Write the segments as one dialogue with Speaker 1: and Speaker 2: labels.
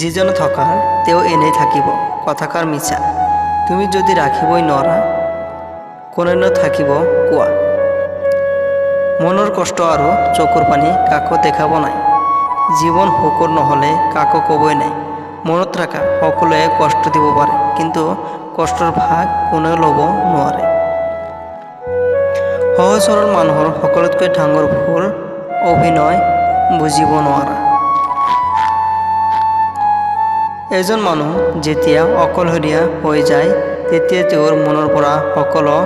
Speaker 1: যিজন থকাৰ তেওঁ এনেই থাকিব, কথাষাৰ মিছা। তুমি যদি ৰাখিবই নোৱাৰা, কোনেনো থাকিব কোৱা? মনৰ কষ্ট আৰু চকুৰ পানী কাকো দেখাব নাই। জীৱন শুকুৰ নহ'লে কাকো ক'বই নাই। মনত ৰাখা, সকলোৱে কষ্ট দিব পাৰে, কিন্তু কষ্টৰ ভাগ কোনেও ল'ব নোৱাৰে। সহজ সৰল মানুহৰ সকলোতকৈ ডাঙৰ ভুল অভিনয় বুজিব নোৱাৰা। এজন মানুহ যেতিয়া অকলশৰীয়া হৈ যায়, তেতিয়া তেওঁৰ মনৰ পৰা সকলো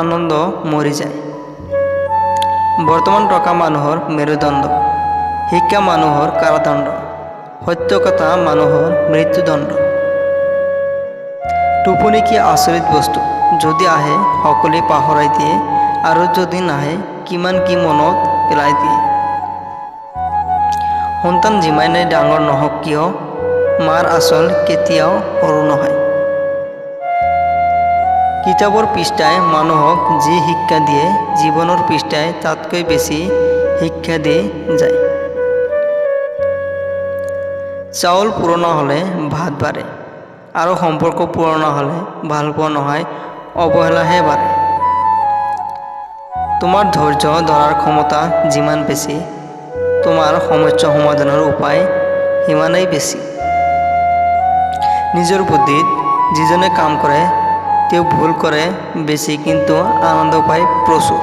Speaker 1: আনন্দ মৰি যায়। বৰ্তমান টকা মানুহৰ মেৰুদণ্ড। শিক্ষা মানুহৰ কাৰাদণ্ড। সত্য কথা মানুহৰ মৃত্যুদণ্ড। টোপনি কি আচৰিত বস্তু? যদি আহে, সকলোৱে পাহৰাই দিয়ে, আৰু যদি নাহে, কিমান কি মনত পেলাই দিয়ে। সন্তান যিমানেই ডাঙৰ নহওক কিয় মাৰ আচল কেতিয়াও সৰু নহয়। কিতাপৰ পৃষ্ঠাই মানুহক যি শিক্ষা দিয়ে, জীৱনৰ পৃষ্ঠাই তাতকৈ বেছি শিক্ষা দি যায়। চাউল পুৰণা হ'লে ভাত বাঢ়ে আৰু সম্পৰ্ক পুৰণা হ'লে ভালপোৱা নহয়, অৱহেলাহে বাঢ়ে। তোমাৰ ধৈৰ্য ধৰাৰ ক্ষমতা যিমান বেছি, তোমাৰ সমস্যা সমাধানৰ উপায় সিমানেই বেছি। নিজৰ বুদ্ধিত যিজনে কাম কৰে তেওঁ ভুল কৰে বেছি কিন্তু আনন্দ পায় প্ৰচুৰ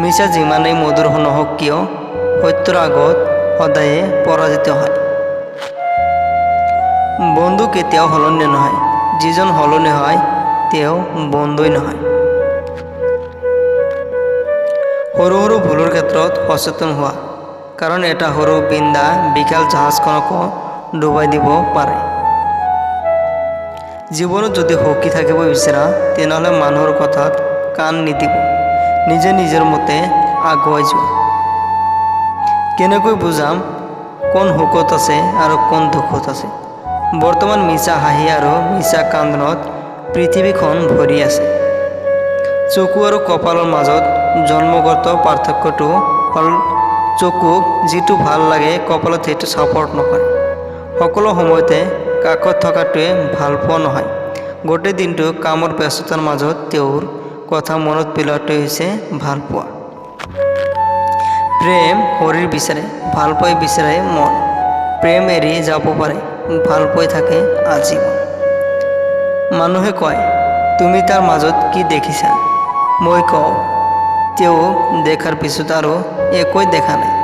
Speaker 1: মিছা যিমানেই মধুৰ নহওক কিয় সত্যৰ আগত সদায়ে পৰাজিত হয়। বন্ধু কেতিয়াও সলনি নহয়, যিজন সলনি হয়, তেওঁ বন্ধুই নহয়। সৰু সৰু ভুলৰ ক্ষেত্ৰত সচেতন হোৱা, কাৰণ এটা সৰু বিন্দা বিশাল জাহাজখনকো ডুবাই দিব পাৰে। জীৱনত যদি সুখী থাকিব বিচৰা, তেনেহ'লে মানুহৰ কথাত কাণ নিদিব। নিজে নিজৰ মতে আগুৱাই যোৱা। কেনেকৈ বুজাম কোন সুখত আছে আৰু কোন দুখত আছে? বৰ্তমান মিছা হাঁহি আৰু মিছা কান্দনত পৃথিৱীখন ভৰি আছে। চকু আৰু কপালৰ মাজত জন্মগত পাৰ্থক্যটো হ'ল, চকুক যিটো ভালো লাগে কপালত সেইটো ছাপৰ্ট নকৰে। সকলো সময়তে কাষত থকাটোৱে ভালো পোৱা নহয়। গোটেই দিনটো কামৰ ব্যস্ততাৰ মাজত তেওঁৰ কথা মনত পেলোৱাটোৱে হৈছে ভালো পোৱা। প্ৰেম শৰীৰ বিচাৰে, ভালো পাই বিচাৰে মন। প্ৰেম এৰি যাব পাৰে, ভালো পাই থাকে আজীৱন। মানুহে কয়, তুমি তাৰ মাজত কি দেখিছা? মই কওঁ, তেওঁ দেখাৰ পিছত আৰু একোৱে দেখা নাই।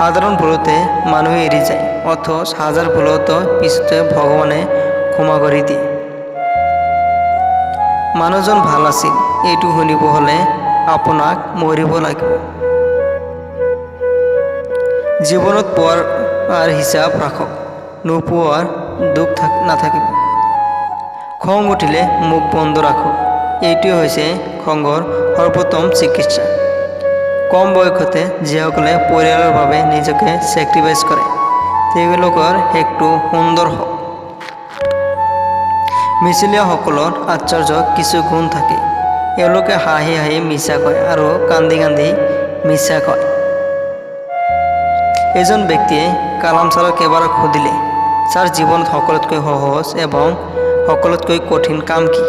Speaker 1: সাধাৰণ ভুলতে মানুহে এৰি যায়, অথচ হাজাৰ ভুলতো পিছতে ভগৱানে ক্ষমা কৰি দিয়ে। মানুহজন ভালো আছিল, এইটো শুনিব হ'লে আপোনাক মৰিব লাগিব। জীৱনত পোৱাৰ হিচাপ ৰাখক, নোপোৱাৰ দুখ থাক নাথাকিব। খং উঠিলে মুখ বন্ধ ৰাখক, এইটোৱে হৈছে খঙৰ সৰ্বোত্তম চিকিৎসা। কম বয়সতে যিসকলে পৰিয়ালৰ বাবে নিজকে ছেক্ৰিফাইচ কৰে তেওঁলোকৰ শেষটো সুন্দৰ হওক। মিছিলীয়াসকলৰ আশ্চৰ্য কিছু গুণ থাকে। এওঁলোকে হাঁহি হাঁহি মিছা কয় আৰু কান্দি কান্দি মিছা কয়। এজন ব্যক্তিয়ে কালাম ছাৰক এবাৰ সুধিলে, ছাৰ, জীৱনত সকলোতকৈ সহজ এবং সকলোতকৈ কঠিন কাম কি?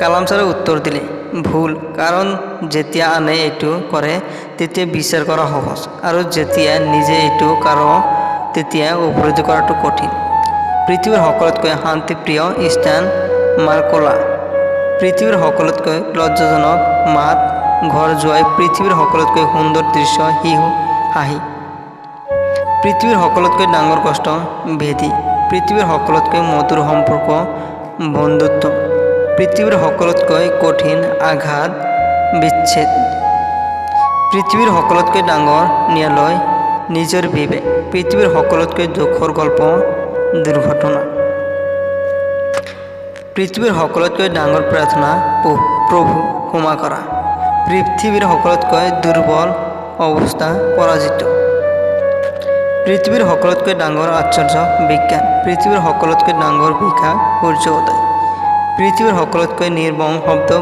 Speaker 1: কালাম ছাৰে উত্তৰ দিলে ভুল। কাৰণ যেতিয়া আনে এইটো কৰে, তেতিয়া বিচাৰ কৰা সহজ। আৰু যেতিয়া নিজে এইটো কৰোঁ, তেতিয়া উপলব্ধি কৰাটো কঠিন। পৃথিৱীৰ সকলোতকৈ শান্তিপ্ৰিয় স্থান মাৰ্কলা। পৃথিৱীৰ সকলোতকৈ লজ্জাজনক মাত, ঘৰ যোৱাই পৃথিৱীৰ সকলোতকৈ সুন্দৰ দৃশ্য, শিশু, হাঁহি। পৃথিৱীৰ সকলোতকৈ ডাঙৰ কষ্ট ভেদি পৃথিৱীৰ সকলোতকৈ মধুৰ সম্পৰ্ক, বন্ধুত্ব। পৃথিৱীৰ সকলোতকৈ কঠিন আঘাত বিচ্ছেদ। পৃথিৱীৰ সকলোতকৈ ডাঙৰ ন্যায়ালয়, নিজৰ বিবেক। পৃথিৱীৰ সকলোতকৈ দুখৰ গল্প, দুৰ্ঘটনা। পৃথিৱীৰ সকলোতকৈ ডাঙৰ প্ৰাৰ্থনা প্ৰভু ক্ষমা কৰা পৃথিৱীৰ সকলোতকৈ দুৰ্বল অৱস্থা, পৰাজিত। পৃথিৱীৰ সকলোতকৈ ডাঙৰ আশ্চৰ্য বিজ্ঞান। পৃথিৱীৰ সকলোতকৈ ডাঙৰ বিকাশ সূৰ্য উদয়। পৃথিৱীৰ সকলোতকৈ নিৰ্মম শব্দ